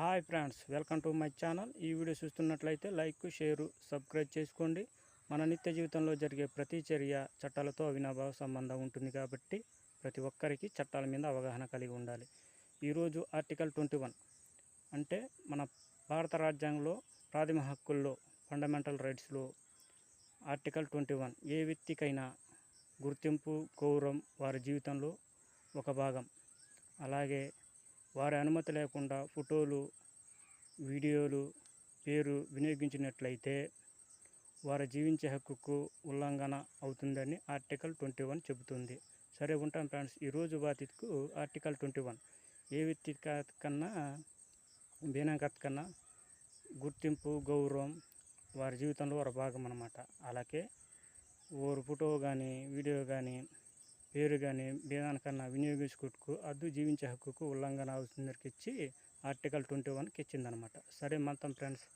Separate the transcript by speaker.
Speaker 1: Hi friends welcome to my channel. ఈ video చూస్తున్నట్లయితే like share subscribe చేసుకోండి. మన నిత్య జీవితంలో జరిగే ప్రతి చర్య చట్టాలతో అవినాభావ సంబంధం ఉంటుంది కాబట్టి ప్రతి ఒక్కరికి చట్టాల మీద అవగాహన కలిగి ఉండాలి. ఈరోజు ఆర్టికల్ ట్వంటీ వన్. అంటే మన భారత రాజ్యాంగంలో ప్రాథమిక హక్కుల్లో ఫండమెంటల్ రైట్స్లో ఆర్టికల్ ట్వంటీ వన్. ఏ వ్యక్తికైనా గుర్తింపు గౌరవం వారి జీవితంలో ఒక భాగం. అలాగే వారి అనుమతి లేకుండా ఫోటోలు వీడియోలు పేరు వినియోగించినట్లయితే వారు జీవించే హక్కుకు ఉల్లంఘన అవుతుందని ఆర్టికల్ ట్వంటీ వన్ చెబుతుంది. సరే ఉంటాం ఫ్రెండ్స్ ఈరోజు బాధితుకు ఆర్టికల్ ట్వంటీ వన్. ఏ వ్యక్తి కన్నా బీనాకత్ కన్నా గుర్తింపు గౌరవం వారి జీవితంలో ఒక భాగం అన్నమాట అలాగే ఓరు ఫోటో కానీ వీడియో కానీ పేరు కానీ బీదానికన్నా వినియోగించుకుంటూ అద్దు జీవించే హక్కుకు ఉల్లంఘన అవుతుందరికి ఇచ్చి ఆర్టికల్ ట్వంటీ వన్కి ఇచ్చిందనమాట సరే మొత్తం ఫ్రెండ్స్.